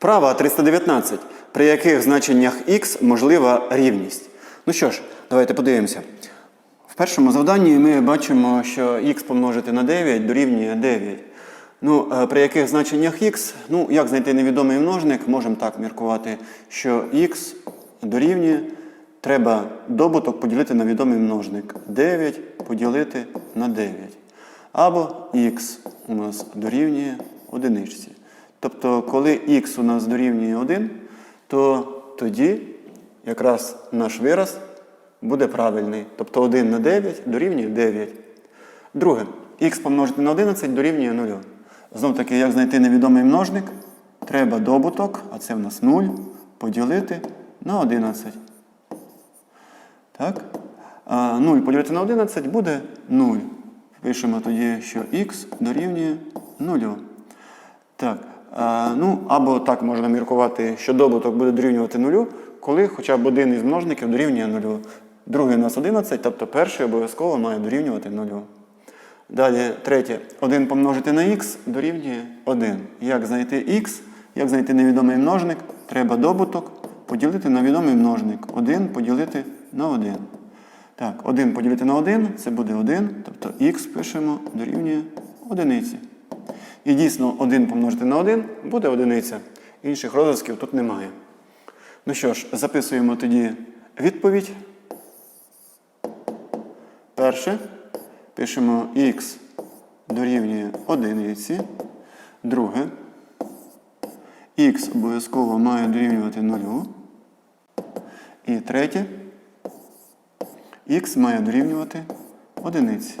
Вправа 319. При яких значеннях х можлива рівність? Ну що ж, давайте подивимося. В першому завданні ми бачимо, що х помножити на 9 дорівнює 9. Ну, е, при яких значеннях х, ну, як знайти невідомий множник, можемо так міркувати, що х дорівнює, треба добуток поділити на відомий множник. 9 поділити на 9. Або х у нас дорівнює одиничці. Тобто, коли х у нас дорівнює 1, то тоді якраз наш вираз буде правильний. Тобто 1 на 9 дорівнює 9. Друге, х помножити на 11 дорівнює 0. Знов таки, як знайти невідомий множник, треба добуток, а це в нас 0, поділити на 11. Так? 0 поділити на 11 буде 0. Пишемо тоді, що х дорівнює 0. Так. А, ну, або так можна міркувати, що добуток буде дорівнювати 0, коли хоча б один із множників дорівнює 0. Другий у нас 11, тобто перший обов'язково має дорівнювати 0. Далі, третє. 1 помножити на х дорівнює 1. Як знайти х, як знайти невідомий множник, треба добуток поділити на відомий множник. 1 поділити на 1. Так, 1 поділити на 1 це буде 1, тобто х пишемо дорівнює 1. І дійсно 1 помножити на 1 буде одиниця. Інших розв'язків тут немає. Ну що ж, записуємо тоді відповідь. Перше. Пишемо х дорівнює одиниці. Друге. х обов'язково має дорівнювати 0. І третє. х має дорівнювати одиниці.